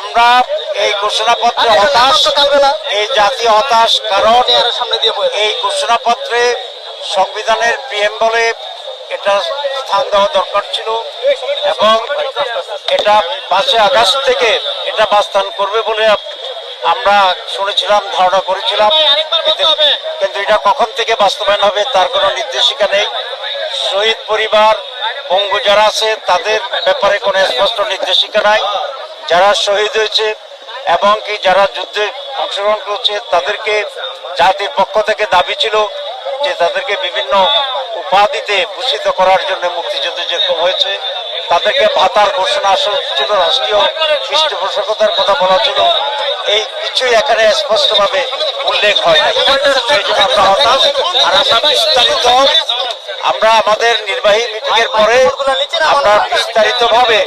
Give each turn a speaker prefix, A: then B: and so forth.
A: আমরা এই ঘোষণাপত্রে হতাশ। এই জাতীয় হতাশ কারণ এই ঘোষণাপত্রে সংবিধানের পিএম বলে এটা স্থান দেওয়া দরকার ছিল এবং এটা পাঁচে আগস্ট থেকে এটা বাস্তান করবে বলে আমরা শুনেছিলাম ধারণা করেছিলাম। কিন্তু এটা কখন থেকে বাস্তবায়ন হবে তার কোনো নির্দেশিকা নেই। শহীদ পরিবার পঙ্গু যারা আছে, তাদের ব্যাপারে কোনো স্পষ্ট নির্দেশিকা নাই। যারা শহীদ হয়েছে এবং কি যারা যুদ্ধে অংশগ্রহণ করছে, তাদেরকে জাতির পক্ষ থেকে দাবি ছিল যে তাদেরকে বিভিন্ন উপাধিতে ভূষিত করার জন্য মুক্তিযুদ্ধ যেরকম হয়েছে, তাদেরকে ভাতার ঘোষণা ছিল, রাষ্ট্রীয় পৃষ্ঠপোষকতার কথা বলা ছিল। এই কিছুই এখানে স্পষ্টভাবে উল্লেখ হয় সেই জন্য আমরা হতাশ আর আমরা বিস্তারিত আমরা আমাদের নির্বাহী মিটিং এর পরে আমরা বিস্তারিত ভাবে